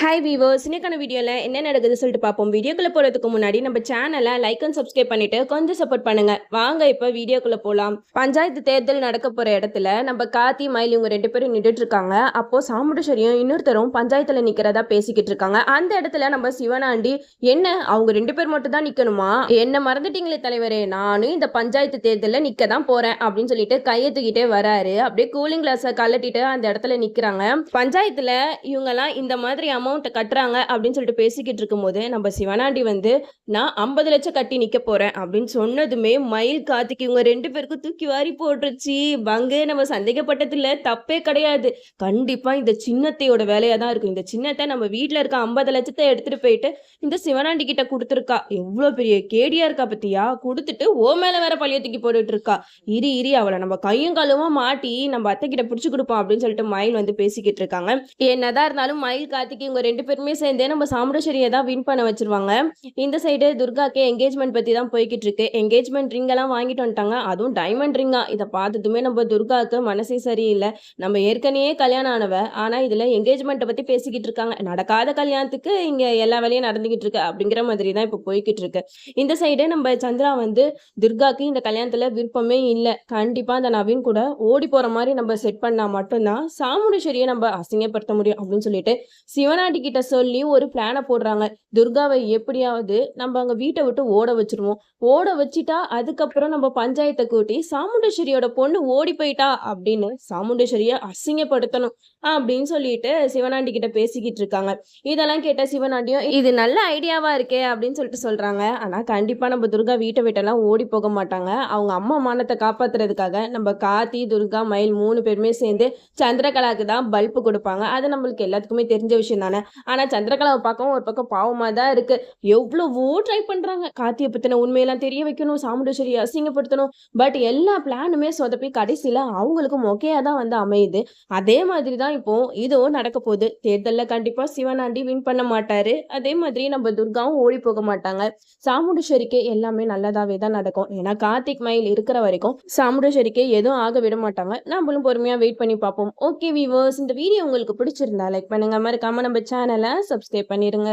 Hi viewers இன்னைக்கான வீடியோவில் என்ன நடக்குது சொல்லிட்டு பார்ப்போம். வீடியோக்குள்ளே போகிறதுக்கு முன்னாடி நம்ம சேனலை லைக் அண்ட் சப்ஸ்கிரைப் பண்ணிட்டு கொஞ்சம் சப்போர்ட் பண்ணுங்க. வாங்க இப்போ வீடியோக்குள்ளே போகலாம் பஞ்சாயத்து தேர்தல் நடக்க போகிற இடத்துல நம்ம கார்த்தி மயில் இவங்க ரெண்டு பேரும் நின்றுட்டு இருக்காங்க. அப்போ சாமுண்டேஸ்வரியும் இன்னொருத்தரும் பஞ்சாயத்தில் நிற்கிறதா பேசிக்கிட்டு இருக்காங்க. அந்த இடத்துல நம்ம சிவனாண்டி என்ன அவங்க ரெண்டு பேர் மட்டும் தான் நிற்கணுமா என்ன மறந்துட்டீங்களே தலைவரே நானும் இந்த பஞ்சாயத்து தேர்தலில் நிற்க தான் போகிறேன் அப்படின்னு சொல்லிட்டு கையை தூக்கிட்டே வராரு. அப்படியே கூலிங் கிளாஸை கலட்டிட்டு அந்த இடத்துல நிற்கிறாங்க பஞ்சாயத்தில் இவங்கெல்லாம் இந்த மாதிரி அமௌண்ட்டை கட்டுறாங்க அப்படின்னு சொல்லிட்டு பேசிக்கிட்டு இருக்கும்போது நம்ம சிவனாண்டி வந்து நான் ஐம்பது லட்சம் கட்டி நிற்க போகிறேன் அப்படின்னு சொன்னதுமே மயில் கார்த்திக். இவங்க ரெண்டு பேருக்கும் தூக்கி வாரி போட்டுருச்சு. பங்கு நம்ம சந்தேகப்பட்டதில் தப்பே கிடையாது. கண்டிப்பாக இந்த சின்னத்தையோட வேலையாக தான் இருக்கும். இந்த சின்னத்தை நம்ம வீட்டில் இருக்க ஐம்பது லட்சத்தை எடுத்துகிட்டு போயிட்டு இந்த சிவனாண்டி கிட்ட கொடுத்துருக்கா. எவ்வளோ பெரிய கேடியா இருக்கா பத்தியா? கொடுத்துட்டு ஓ மேலே வேற பழைய தூக்கி போட்டுட்டு இருக்கா இரி இரி அவளை நம்ம கையும் காலுமா மாட்டி நம்ம அத்தை கிட்ட பிடிச்சி கொடுப்போம் அப்படின்னு சொல்லிட்டு மயில் வந்து பேசிக்கிட்டு இருக்காங்க. என்னதான் இருந்தாலும் மயில் கார்த்திக் இவங்க ரெண்டு பேருமே சேர்ந்தே நம்ம சாமுண்டேஸ்வரியை தான் வின் பண்ண வச்சிருவாங்க. இந்த சைடு துர்காக்கு என்கேஜ்மெண்ட் பற்றி தான் போய்கிட்டு இருக்கு. என்கேஜ்மெண்ட் ரிங் எல்லாம் வாங்கிட்டு வந்துட்டாங்க. அதுவும் டைமண்ட் ரிங்கா இதை பார்த்ததுமே நம்ம துர்காக்கு மனசே சரியில்லை. நம்ம ஏற்கனவே கல்யாணம் ஆனவ ஆனால் இதில் என்கேஜ்மெண்ட்டை பற்றி பேசிக்கிட்டு இருக்காங்க. நடக்காத கல்யாணத்துக்கு இங்கே எல்லா வேலையும் நடந்துகிட்டு இருக்கு அப்படிங்கிற மாதிரி தான் இப்போ போய்கிட்டு இருக்கு. இந்த சைடு நம்ம சந்திரா வந்து துர்காக்கு இந்த கல்யாணத்தில் விருப்பமே இல்லை. கண்டிப்பாக அந்த நவீன் கூட ஓடி போகிற மாதிரி நம்ம செட் பண்ணால் மட்டும்தான் சாமுண்டேஸ்வரியை நம்ம அசிங்கப்படுத்த முடியும் அப்படின்னு சொல்லிட்டு பொண்டாட்டி கிட்ட சொல்லி ஒரு பிளானை போடுறாங்க. துர்காவை எப்படியாவது நம்ம அங்க வீட்டை விட்டு ஓட வச்சிருவோம். ஓட வச்சிட்டா அதுக்கப்புறம் நம்ம பஞ்சாயத்தை கூட்டி சாமுண்டேஸ்வரியோட பொண்ணு ஓடி போயிட்டா அப்படின்னு சாமுண்டேஸ்வரிய அசிங்கப்படுத்தணும் அப்படின்னு சொல்லிட்டு சிவனாண்டி கிட்ட பேசிக்கிட்டு இருக்காங்க. இதெல்லாம் கேட்ட சிவனாண்டியும் இது நல்ல ஐடியாவா இருக்கே அப்படின்னு சொல்லிட்டு சொல்றாங்க. ஆனா கண்டிப்பா நம்ம துர்கா வீட்டை விட்டெல்லாம் ஓடி போக மாட்டாங்க. அவங்க அம்மா மானத்தை காப்பாத்துறதுக்காக நம்ம காத்தி துர்கா மயில் மூணு பேருமே சேர்ந்து சந்திரகலாக்கு தான் பல்ப் கொடுப்பாங்க. அது நம்மளுக்கு எல்லாத்துக்குமே தெரிஞ்ச விஷயம் தானே ஆனா சந்திரகலாவை பார்க்கவும் ஒரு பக்கம் பாவமா தான் இருக்கு. எவ்வளவோ ட்ரை பண்றாங்க. கார்த்தியை பத்தின உண்மையெல்லாம் தெரிய வைக்கணும் சாமுண்டேஸ்வரி அசிங்கப்படுத்தணும். பட் எல்லா பிளானுமே சொதப்பி கடைசியில அவங்களுக்கும் மொக்கையா தான் வந்து அமையுது. அதே மாதிரி தான் இப்போ இதுவும் நடக்க போகுது. தேர்தலில் கண்டிப்பா சிவனாண்டி வின் பண்ண மாட்டாரு. அதே மாதிரி நம்ம துர்காவும் ஓடி போக மாட்டாங்க. சாமுண்டேஸ்வரிக்கு எல்லாமே நல்லதாவே தான் நடக்கும். ஏன்னா கார்த்திக் மயில் இருக்கிற வரைக்கும் சாமுண்டேஸ்வரிக்கு எதுவும் ஆக விட மாட்டாங்க. நம்மளும் பொறுமையா வெயிட் பண்ணி பார்ப்போம். ஓகே வீவர்ஸ் இந்த வீடியோ உங்களுக்கு பிடிச்சிருந்தா லைக் பண்ணுங்க. மறக்காம நம்ம சேனலை சப்ஸ்கிரைப் பண்ணிடுங்க.